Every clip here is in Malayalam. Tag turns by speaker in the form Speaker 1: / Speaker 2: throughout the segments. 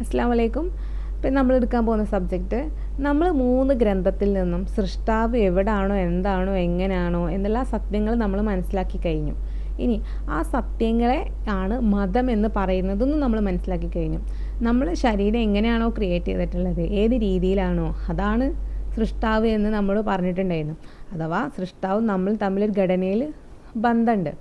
Speaker 1: അസ്സാം വലൈക്കും ഇപ്പം നമ്മൾ എടുക്കാൻ പോകുന്ന സബ്ജക്റ്റ് നമ്മൾ മൂന്ന് ഗ്രന്ഥത്തിൽ നിന്നും സൃഷ്ടാവ് എവിടാണോ എന്താണോ എങ്ങനെയാണോ എന്നുള്ള സത്യങ്ങൾ നമ്മൾ മനസ്സിലാക്കി കഴിഞ്ഞു. ഇനി ആ സത്യങ്ങളെ ആണ് മതം എന്ന് പറയുന്നതെന്നും നമ്മൾ മനസ്സിലാക്കി കഴിഞ്ഞു. നമ്മൾ ശരീരം എങ്ങനെയാണോ ക്രിയേറ്റ് ചെയ്തിട്ടുള്ളത് ഏത് രീതിയിലാണോ അതാണ് സൃഷ്ടാവ് എന്ന് നമ്മൾ പറഞ്ഞിട്ടുണ്ടായിരുന്നു. അഥവാ സൃഷ്ടാവ് നമ്മൾ തമ്മിൽ ഘടനയിൽ ബന്ധമുണ്ട്.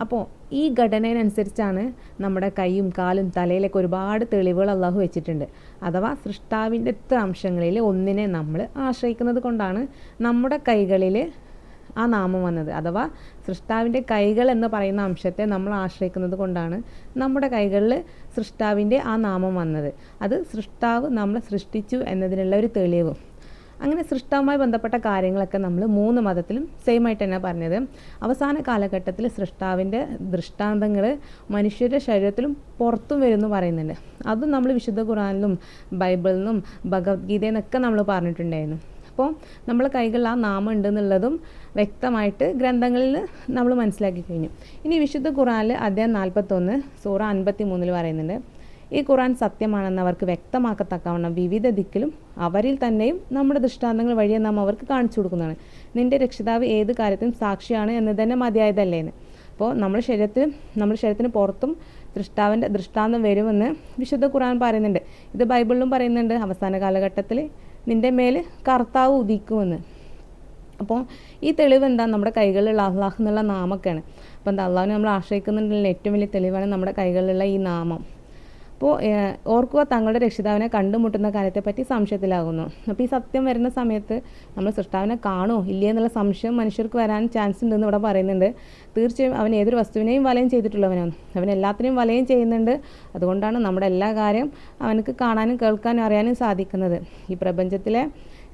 Speaker 1: അപ്പോൾ ഈ ഘടനയനുസരിച്ചാണ് നമ്മുടെ കൈയും കാലും തലയിലൊക്കെ ഒരുപാട് തെളിവുകൾ അള്ളാഹു വെച്ചിട്ടുണ്ട്. അഥവാ സൃഷ്ടാവിന്റെ എത്ര അംശങ്ങളിൽ ഒന്നിനെ നമ്മൾ ആശ്രയിക്കുന്നത് കൊണ്ടാണ് നമ്മുടെ കൈകളിൽ ആ നാമം വന്നത്. അഥവാ സൃഷ്ടാവിന്റെ കൈകൾ എന്ന് പറയുന്ന അംശത്തെ നമ്മൾ ആശ്രയിക്കുന്നത് കൊണ്ടാണ് നമ്മുടെ കൈകളിൽ സൃഷ്ടാവിന്റെ ആ നാമം വന്നത്. അത് സൃഷ്ടാവ് നമ്മളെ സൃഷ്ടിച്ചു എന്നതിനുള്ള ഒരു തെളിവ്. അങ്ങനെ സൃഷ്ടാവുമായി ബന്ധപ്പെട്ട കാര്യങ്ങളൊക്കെ നമ്മൾ മൂന്ന് മതത്തിലും സെയിം ആയിട്ട് തന്നെ പറഞ്ഞത്. അവസാന കാലഘട്ടത്തിൽ സൃഷ്ടാവിന്റെ ദൃഷ്ടാന്തങ്ങൾ മനുഷ്യരുടെ ശരീരത്തിലും പുറത്തും വരുമെന്ന് പറയുന്നുണ്ട്. അതും നമ്മൾ വിശുദ്ധ ഖുറാനിലും ബൈബിളിൽ നിന്നും ഭഗവത്ഗീതയിൽ നിന്നൊക്കെ നമ്മൾ പറഞ്ഞിട്ടുണ്ടായിരുന്നു. അപ്പോൾ നമ്മൾ കൈകളിൽ ആ നാമം ഉണ്ടെന്നുള്ളതും വ്യക്തമായിട്ട് ഗ്രന്ഥങ്ങളിൽ നമ്മൾ മനസ്സിലാക്കി കഴിഞ്ഞു. ഇനി വിശുദ്ധ ഖുറാനിൽ അദ്ദേഹം നാൽപ്പത്തൊന്ന് സൂറ അൻപത്തി മൂന്നിൽ പറയുന്നുണ്ട്. ഈ ഖുറാൻ സത്യമാണെന്ന് അവർക്ക് വ്യക്തമാക്കത്തക്കവണ്ണം വിവിധ ദിക്കിലും അവരിൽ തന്നെയും നമ്മുടെ ദൃഷ്ടാന്തങ്ങൾ വഴിയെ നാം അവർക്ക് കാണിച്ചു കൊടുക്കുന്നതാണ്. നിന്റെ രക്ഷിതാവ് ഏത് കാര്യത്തിനും സാക്ഷിയാണ് എന്ന് തന്നെ മതിയായതല്ലേന്ന് അപ്പോൾ നമ്മുടെ ശരീരത്തിൽ നമ്മുടെ ശരീരത്തിന് പുറത്തും ദൃഷ്ടാവിന്റെ ദൃഷ്ടാന്തം വരുമെന്ന് വിശുദ്ധ ഖുറാൻ പറയുന്നുണ്ട്. ഇത് ബൈബിളിലും പറയുന്നുണ്ട്. അവസാന കാലഘട്ടത്തിൽ നിന്റെ മേൽ കർത്താവ് ഉദിക്കുമെന്ന്. അപ്പോൾ ഈ തെളിവ് എന്താ? നമ്മുടെ കൈകളിലുള്ള അള്ളാഹ് എന്നുള്ള നാമൊക്കെയാണ്. അപ്പോൾ എന്താ? അള്ളാഹിനെ നമ്മൾ ആശ്രയിക്കുന്നുണ്ടെങ്കിൽ ഏറ്റവും വലിയ തെളിവാണ് നമ്മുടെ കൈകളിലുള്ള ഈ നാമം. അപ്പോൾ ഓർക്കുക തങ്ങളുടെ രക്ഷിതാവിനെ കണ്ടുമുട്ടുന്ന കാര്യത്തെപ്പറ്റി സംശയത്തിലാകുന്നു. അപ്പോൾ ഈ സത്യം വരുന്ന സമയത്ത് നമ്മൾ സൃഷ്ടാവിനെ കാണോ ഇല്ലേ എന്നുള്ള സംശയം മനുഷ്യർക്ക് വരാൻ ചാൻസ് ഉണ്ടെന്ന് ഇവിടെ പറയുന്നുണ്ട്. തീർച്ചയായും അവൻ ഏതൊരു വസ്തുവിനെയും വലയം ചെയ്തിട്ടുള്ളവനാണ്. അവൻ എല്ലാത്തിനെയും വലയം ചെയ്യുന്നുണ്ട്. അതുകൊണ്ടാണ് നമ്മുടെ എല്ലാ കാര്യം അവനക്ക് കാണാനും കേൾക്കാനും അറിയാനും സാധിക്കുന്നത്. ഈ പ്രപഞ്ചത്തിലെ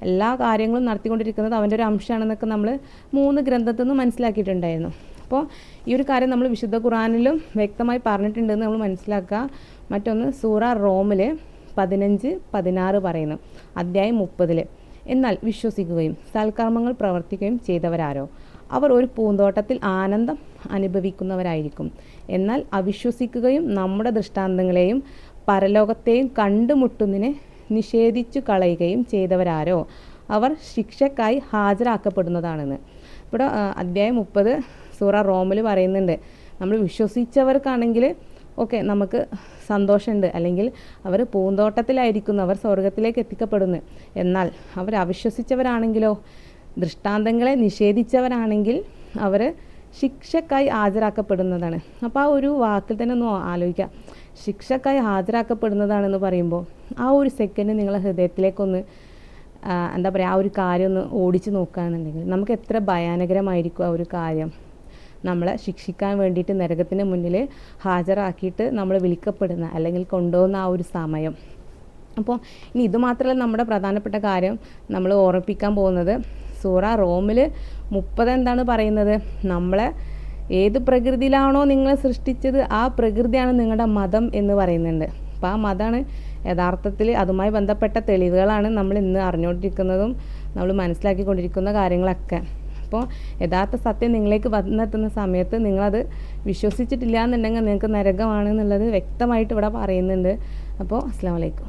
Speaker 1: എല്ലാ കാര്യങ്ങളും നടത്തിക്കൊണ്ടിരിക്കുന്നത് അവന്റെ ഒരു അംശമാണെന്നൊക്കെ നമ്മൾ മൂന്ന് ഗ്രന്ഥത്തിൽ നിന്ന് മനസ്സിലാക്കിയിട്ടുണ്ടായിരുന്നു. അപ്പോൾ ഈ ഒരു കാര്യം നമ്മൾ വിശുദ്ധ ഖുറാനിലും വ്യക്തമായി പറഞ്ഞിട്ടുണ്ടെന്ന് നമ്മൾ മനസ്സിലാക്കുക. മറ്റൊന്ന് സൂറ റോമിൽ പതിനഞ്ച് പതിനാറ് പറയുന്നു. അധ്യായം മുപ്പതിൽ എന്നാൽ വിശ്വസിക്കുകയും സൽക്കർമ്മങ്ങൾ പ്രവർത്തിക്കുകയും ചെയ്തവരാരോ? അവർ ഒരു പൂന്തോട്ടത്തിൽ ആനന്ദം അനുഭവിക്കുന്നവരായിരിക്കും. എന്നാൽ അവിശ്വസിക്കുകയും നമ്മുടെ ദൃഷ്ടാന്തങ്ങളെയും പരലോകത്തെയും കണ്ടുമുട്ടുന്നതിനെ നിഷേധിച്ചു കളയുകയും ചെയ്തവരാരോ? അവർ ശിക്ഷക്കായി ഹാജരാക്കപ്പെടുന്നതാണെന്ന്. ഇവിടെ അധ്യായം മുപ്പത് സൂറ റോമിൽ പറയുന്നുണ്ട്. നമ്മൾ വിശ്വസിച്ചവർക്കാണെങ്കിൽ ഓക്കെ നമുക്ക് സന്തോഷമുണ്ട്. അല്ലെങ്കിൽ അവർ പൂന്തോട്ടത്തിലായിരിക്കുന്നു അവർ സ്വർഗത്തിലേക്ക് എത്തിക്കപ്പെടുന്നു. എന്നാൽ അവർ അവിശ്വസിച്ചവരാണെങ്കിലോ ദൃഷ്ടാന്തങ്ങളെ നിഷേധിച്ചവരാണെങ്കിൽ അവർ ശിക്ഷക്കായി ഹാജരാക്കപ്പെടുന്നതാണ്. അപ്പോൾ ആ ഒരു വാക്കിൽ തന്നെ ഒന്ന് ആലോചിക്കാം. ശിക്ഷക്കായി ഹാജരാക്കപ്പെടുന്നതാണെന്ന് പറയുമ്പോൾ ആ ഒരു സെക്കൻഡ് നിങ്ങളെ ഹൃദയത്തിലേക്കൊന്ന് എന്താ പറയുക ആ ഒരു കാര്യം ഒന്ന് ഓടിച്ച് നോക്കുകയാണെന്നുണ്ടെങ്കിൽ നമുക്ക് എത്ര ഭയാനകരമായിരിക്കും ആ ഒരു കാര്യം. നമ്മളെ ശിക്ഷിക്കാൻ വേണ്ടിയിട്ട് നരകത്തിന് മുന്നിൽ ഹാജരാക്കിയിട്ട് നമ്മൾ വിളിക്കപ്പെടുന്ന അല്ലെങ്കിൽ കൊണ്ടുപോകുന്ന ആ ഒരു സമയം. അപ്പോൾ ഇനി ഇതുമാത്രമല്ല നമ്മുടെ പ്രധാനപ്പെട്ട കാര്യം നമ്മൾ ഓർമ്മിപ്പിക്കാൻ പോകുന്നത് സൂറ റോമിൽ മുപ്പത് എന്താണ് പറയുന്നത്? നമ്മളെ ഏത് പ്രകൃതിയിലാണോ നിങ്ങളെ സൃഷ്ടിച്ചത് ആ പ്രകൃതിയാണ് നിങ്ങളുടെ മതം എന്ന് പറയുന്നുണ്ട്. അപ്പോൾ ആ മതമാണ് യഥാർത്ഥത്തിൽ അതുമായി ബന്ധപ്പെട്ട തെളിവുകളാണ് നമ്മൾ ഇന്ന് അറിഞ്ഞുകൊണ്ടിരിക്കുന്നതും നമ്മൾ മനസ്സിലാക്കിക്കൊണ്ടിരിക്കുന്ന കാര്യങ്ങളൊക്കെ. അപ്പോൾ യഥാർത്ഥ സത്യം നിങ്ങളിലേക്ക് വന്നെത്തുന്ന സമയത്ത് നിങ്ങളത് വിശ്വസിച്ചിട്ടില്ല എന്നുണ്ടെങ്കിൽ നിങ്ങൾക്ക് നരകമാണ് എന്നുള്ളത് വ്യക്തമായിട്ട് ഇവിടെ പറയുന്നുണ്ട്. അപ്പോൾ അസ്സാം വലൈക്കും